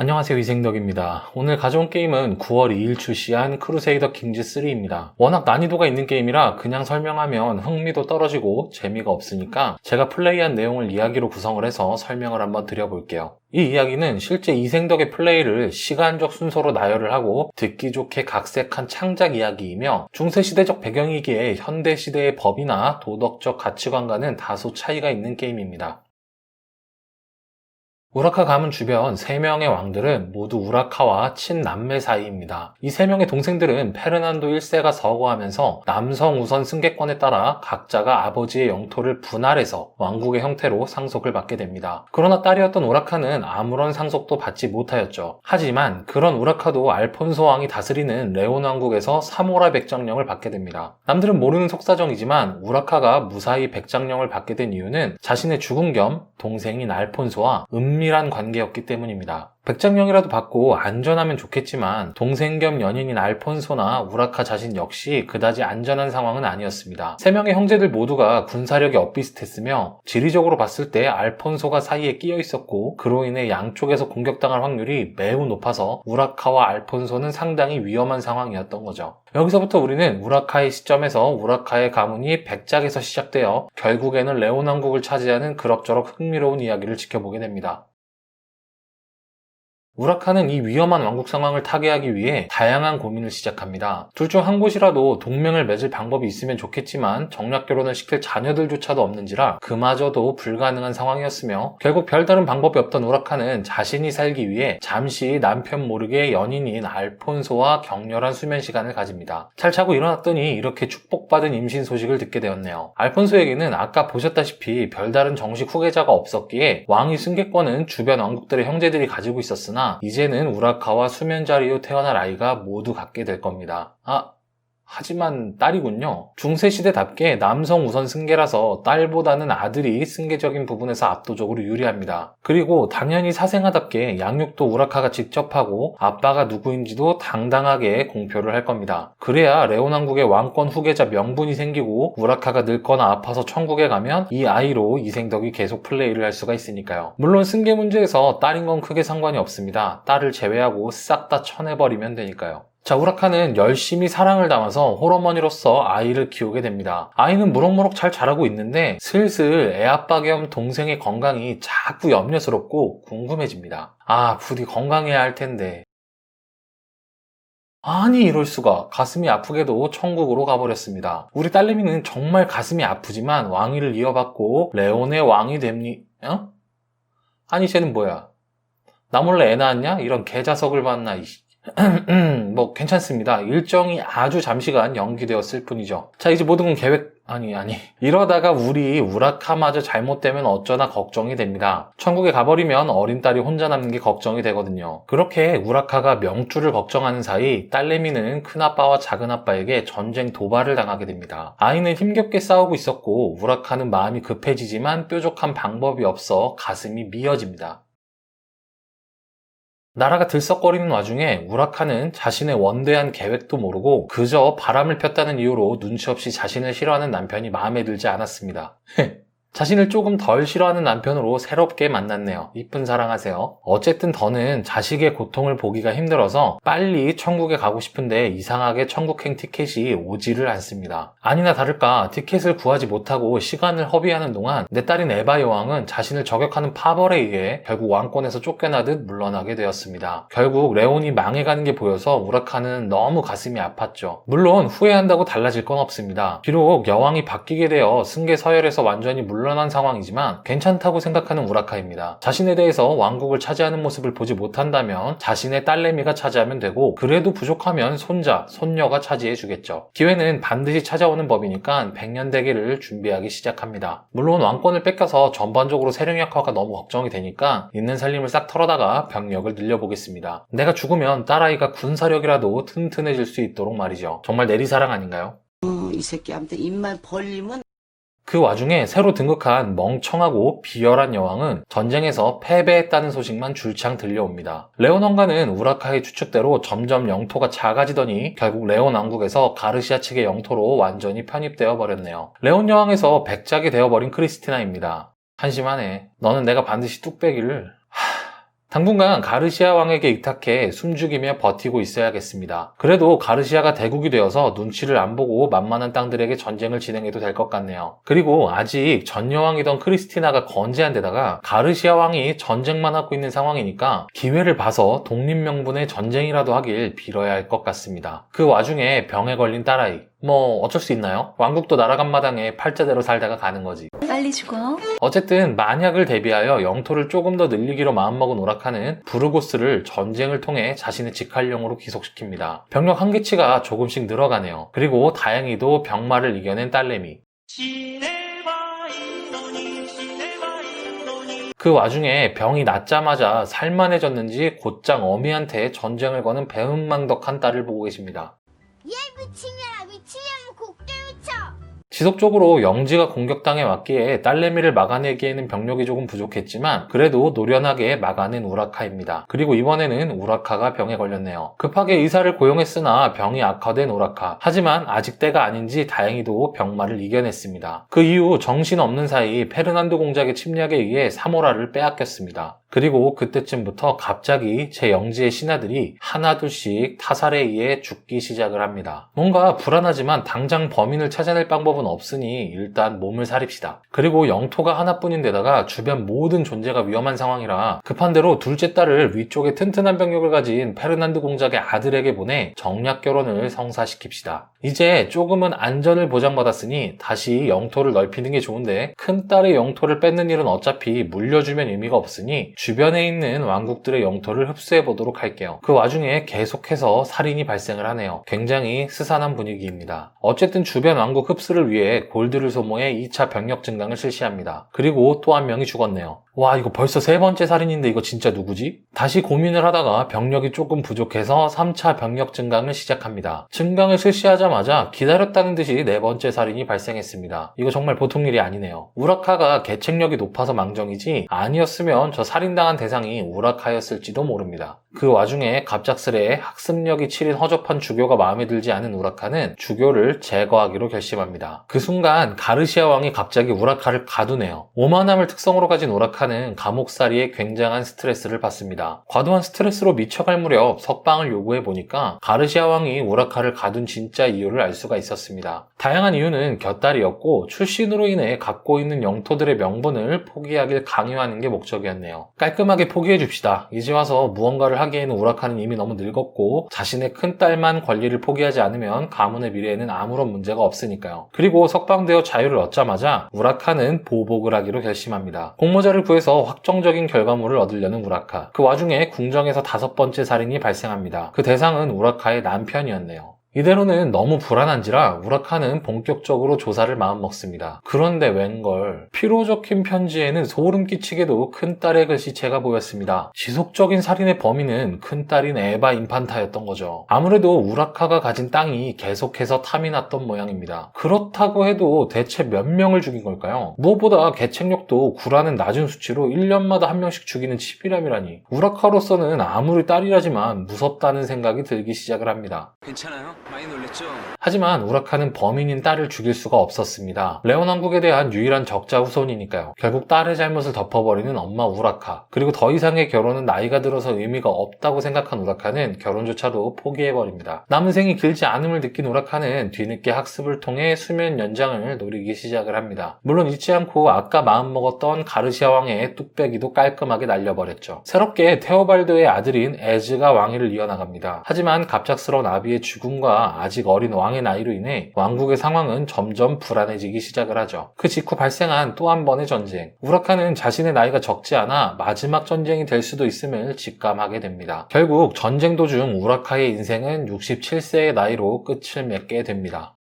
안녕하세요 이생덕입니다. 오늘 가져온 게임은 9월 2일 출시한 크루세이더 킹즈 3입니다. 워낙 난이도가 있는 게임이라 그냥 설명하면 흥미도 떨어지고 재미가 없으니까 제가 플레이한 내용을 이야기로 구성을 해서 설명을 한번 드려볼게요. 이 이야기는 실제 이생덕의 플레이를 시간적 순서로 나열을 하고 듣기 좋게 각색한 창작 이야기이며 중세시대적 배경이기에 현대시대의 법이나 도덕적 가치관과는 다소 차이가 있는 게임입니다. 우라카 가문 주변 3명의 왕들은 모두 우라카와 친남매 사이입니다. 이 3명의 동생들은 페르난도 1세가 서거하면서 남성 우선 승계권에 따라 각자가 아버지의 영토를 분할해서 왕국의 형태로 상속을 받게 됩니다. 그러나 딸이었던 우라카는 아무런 상속도 받지 못하였죠. 하지만 그런 우라카도 알폰소 왕이 다스리는 레온 왕국에서 사모라 백장령을 받게 됩니다. 남들은 모르는 속사정이지만 우라카가 무사히 백장령을 받게 된 이유는 자신의 죽음 겸 동생인 알폰소와 은밀한 관계였기 때문입니다. 백장령이라도 받고 안전하면 좋겠지만 동생 겸 연인인 알폰소나 우라카 자신 역시 그다지 안전한 상황은 아니었습니다. 세 명의 형제들 모두가 군사력이 엇비슷했으며 지리적으로 봤을 때 알폰소가 사이에 끼어 있었고 그로 인해 양쪽에서 공격당할 확률이 매우 높아서 우라카와 알폰소는 상당히 위험한 상황이었던 거죠. 여기서부터 우리는 우라카의 시점에서 우라카의 가문이 백작에서 시작되어 결국에는 레온 왕국을 차지하는 그럭저럭 흥미로운 이야기를 지켜보게 됩니다. 우라카는 이 위험한 왕국 상황을 타개하기 위해 다양한 고민을 시작합니다. 둘 중 한 곳이라도 동맹을 맺을 방법이 있으면 좋겠지만 정략 결혼을 시킬 자녀들조차도 없는지라 그마저도 불가능한 상황이었으며 결국 별다른 방법이 없던 우라카는 자신이 살기 위해 잠시 남편 모르게 연인인 알폰소와 격렬한 수면 시간을 가집니다. 잘 자고 일어났더니 이렇게 축복받은 임신 소식을 듣게 되었네요. 알폰소에게는 아까 보셨다시피 별다른 정식 후계자가 없었기에 왕위 승계권은 주변 왕국들의 형제들이 가지고 있었으나 이제는 우라카와 수면자리로 태어날 아이가 모두 갖게 될 겁니다. 아, 하지만 딸이군요. 중세시대답게 남성 우선 승계라서 딸보다는 아들이 승계적인 부분에서 압도적으로 유리합니다. 그리고 당연히 사생아답게 양육도 우라카가 직접 하고 아빠가 누구인지도 당당하게 공표를 할 겁니다. 그래야 레온 왕국의 왕권 후계자 명분이 생기고 우라카가 늙거나 아파서 천국에 가면 이 아이로 이생덕이 계속 플레이를 할 수가 있으니까요. 물론 승계 문제에서 딸인 건 크게 상관이 없습니다. 딸을 제외하고 싹 다 쳐내버리면 되니까요. 자, 우라카는 열심히 사랑을 담아서 홀어머니로서 아이를 키우게 됩니다. 아이는 무럭무럭 잘 자라고 있는데 슬슬 애아빠 겸 동생의 건강이 자꾸 염려스럽고 궁금해집니다. 아, 부디 건강해야 할 텐데. 아니 이럴 수가 가슴이 아프게도 천국으로 가버렸습니다. 우리 딸내미는 정말 가슴이 아프지만 왕위를 이어받고 레온의 왕이 됩니? 어? 아니 쟤는 뭐야? 나 몰래 애 낳았냐? 이런 개자석을 봤나 이씨. 뭐 괜찮습니다. 일정이 아주 잠시간 연기되었을 뿐이죠. 자 이제 모든 건 계획 아니 아니 이러다가 우리 우라카마저 잘못되면 어쩌나 걱정이 됩니다. 천국에 가버리면 어린 딸이 혼자 남는 게 걱정이 되거든요. 그렇게 우라카가 명주를 걱정하는 사이 딸내미는 큰아빠와 작은아빠에게 전쟁 도발을 당하게 됩니다. 아이는 힘겹게 싸우고 있었고 우라카는 마음이 급해지지만 뾰족한 방법이 없어 가슴이 미어집니다. 나라가 들썩거리는 와중에 우라카는 자신의 원대한 계획도 모르고 그저 바람을 폈다는 이유로 눈치 없이 자신을 싫어하는 남편이 마음에 들지 않았습니다. 자신을 조금 덜 싫어하는 남편으로 새롭게 만났네요. 이쁜 사랑하세요. 어쨌든 더는 자식의 고통을 보기가 힘들어서 빨리 천국에 가고 싶은데 이상하게 천국행 티켓이 오지를 않습니다. 아니나 다를까 티켓을 구하지 못하고 시간을 허비하는 동안 내 딸인 에바 여왕은 자신을 저격하는 파벌에 의해 결국 왕권에서 쫓겨나듯 물러나게 되었습니다. 결국 레온이 망해가는 게 보여서 우라카는 너무 가슴이 아팠죠. 물론 후회한다고 달라질 건 없습니다. 비록 여왕이 바뀌게 되어 승계 서열에서 완전히 물러 물러난 상황이지만 괜찮다고 생각하는 우라카입니다. 자신에 대해서 왕국을 차지하는 모습을 보지 못한다면 자신의 딸내미가 차지하면 되고 그래도 부족하면 손자, 손녀가 차지해 주겠죠. 기회는 반드시 찾아오는 법이니까 백년대계를 준비하기 시작합니다. 물론 왕권을 뺏겨서 전반적으로 세력 약화가 너무 걱정이 되니까 있는 살림을 싹 털어다가 병력을 늘려보겠습니다. 내가 죽으면 딸아이가 군사력이라도 튼튼해질 수 있도록 말이죠. 정말 내리사랑 아닌가요? 어, 이 새끼한테 입만 벌리면 그 와중에 새로 등극한 멍청하고 비열한 여왕은 전쟁에서 패배했다는 소식만 줄창 들려옵니다. 레온 왕가는 우라카의 추측대로 점점 영토가 작아지더니 결국 레온 왕국에서 가르시아 측의 영토로 완전히 편입되어 버렸네요. 레온 여왕에서 백작이 되어버린 크리스티나입니다. 한심하네. 너는 내가 반드시 뚝배기를... 하... 당분간 가르시아 왕에게 의탁해 숨죽이며 버티고 있어야겠습니다. 그래도 가르시아가 대국이 되어서 눈치를 안 보고 만만한 땅들에게 전쟁을 진행해도 될 것 같네요. 그리고 아직 전 여왕이던 크리스티나가 건재한 데다가 가르시아 왕이 전쟁만 하고 있는 상황이니까 기회를 봐서 독립 명분의 전쟁이라도 하길 빌어야 할 것 같습니다. 그 와중에 병에 걸린 딸아이. 뭐 어쩔 수 있나요? 왕국도 나라간 마당에 팔자대로 살다가 가는 거지. 빨리 죽어. 어쨌든 만약을 대비하여 영토를 조금 더 늘리기로 마음먹은 오라카는 부르고스를 전쟁을 통해 자신의 직할령으로 기속시킵니다. 병력 한계치가 조금씩 늘어가네요. 그리고 다행히도 병마를 이겨낸 딸내미. 그 와중에 병이 낫자마자 살만해졌는지 곧장 어미한테 전쟁을 거는 배은망덕한 딸을 보고 계십니다. 곡대 미쳐 지속적으로 영지가 공격당해 왔기에 딸내미를 막아내기에는 병력이 조금 부족했지만 그래도 노련하게 막아낸 우라카입니다. 그리고 이번에는 우라카가 병에 걸렸네요. 급하게 의사를 고용했으나 병이 악화된 우라카. 하지만 아직 때가 아닌지 다행히도 병마를 이겨냈습니다. 그 이후 정신없는 사이 페르난도 공작의 침략에 의해 사모라를 빼앗겼습니다. 그리고 그때쯤부터 갑자기 제 영지의 신하들이 하나둘씩 타살에 의해 죽기 시작을 합니다. 뭔가 불안하지만 당장 범인을 찾아낼 방법은 없으니 일단 몸을 사립시다. 그리고 영토가 하나뿐인데다가 주변 모든 존재가 위험한 상황이라 급한 대로 둘째 딸을 위쪽에 튼튼한 병력을 가진 페르난드 공작의 아들에게 보내 정략 결혼을 성사시킵시다. 이제 조금은 안전을 보장받았으니 다시 영토를 넓히는 게 좋은데 큰 딸의 영토를 뺏는 일은 어차피 물려주면 의미가 없으니 주변에 있는 왕국들의 영토를 흡수해 보도록 할게요. 그 와중에 계속해서 살인이 발생을 하네요. 굉장히 스산한 분위기입니다. 어쨌든 주변 왕국 흡수를 위해 골드를 소모해 2차 병력 증강을 실시합니다. 그리고 또 한 명이 죽었네요. 와 이거 벌써 세 번째 살인인데 이거 진짜 누구지? 다시 고민을 하다가 병력이 조금 부족해서 3차 병력 증강을 시작합니다. 증강을 실시하자마자 기다렸다는 듯이 네 번째 살인이 발생했습니다. 이거 정말 보통 일이 아니네요. 우라카가 개책력이 높아서 망정이지 아니었으면 저 살인 당한 대상이 우라카였을지도 모릅니다. 그 와중에 갑작스레 학습력이 치린 허접한 주교가 마음에 들지 않은 우라카는 주교를 제거하기로 결심합니다. 그 순간 가르시아 왕이 갑자기 우라카를 가두네요. 오만함을 특성으로 가진 우라카는 감옥살이에 굉장한 스트레스를 받습니다. 과도한 스트레스로 미쳐갈 무렵 석방을 요구해 보니까 가르시아 왕이 우라카를 가둔 진짜 이유를 알 수가 있었습니다. 다양한 이유는 곁다리였고 출신으로 인해 갖고 있는 영토들의 명분을 포기하길 강요하는 게 목적이었네요. 깔끔하게 포기해 줍시다. 이제 와서 무언가를 하기에는 우라카는 이미 너무 늙었고 자신의 큰 딸만 권리를 포기하지 않으면 가문의 미래에는 아무런 문제가 없으니까요. 그리고 석방되어 자유를 얻자마자 우라카는 보복을 하기로 결심합니다. 공모자를 구해서 확정적인 결과물을 얻으려는 우라카. 그 와중에 궁정에서 다섯 번째 살인이 발생합니다. 그 대상은 우라카의 남편이었네요. 이대로는 너무 불안한지라 우라카는 본격적으로 조사를 마음먹습니다. 그런데 웬걸 피로 적힌 편지에는 소름 끼치게도 큰딸의 글씨체가 보였습니다. 지속적인 살인의 범인은 큰딸인 에바 인판타였던 거죠. 아무래도 우라카가 가진 땅이 계속해서 탐이 났던 모양입니다. 그렇다고 해도 대체 몇 명을 죽인 걸까요? 무엇보다 개책력도 구라는 낮은 수치로 1년마다 한 명씩 죽이는 치비람이라니 우라카로서는 아무리 딸이라지만 무섭다는 생각이 들기 시작을 합니다. 괜찮아요? 하지만 우라카는 범인인 딸을 죽일 수가 없었습니다. 레온 왕국에 대한 유일한 적자 후손이니까요. 결국 딸의 잘못을 덮어버리는 엄마 우라카. 그리고 더 이상의 결혼은 나이가 들어서 의미가 없다고 생각한 우라카는 결혼조차도 포기해버립니다. 남은 생이 길지 않음을 느낀 우라카는 뒤늦게 학습을 통해 수면 연장을 노리기 시작을 합니다. 물론 잊지 않고 아까 마음먹었던 가르시아 왕의 뚝배기도 깔끔하게 날려버렸죠. 새롭게 테오발드의 아들인 에즈가 왕위를 이어나갑니다. 하지만 갑작스러운 아비의 죽음과 아직 어린 왕의 나이로 인해 왕국의 상황은 점점 불안해지기 시작을 하죠. 그 직후 발생한 또 한 번의 전쟁. 우라카는 자신의 나이가 적지 않아 마지막 전쟁이 될 수도 있음을 직감하게 됩니다. 결국 전쟁 도중 우라카의 인생은 67세의 나이로 끝을 맺게 됩니다.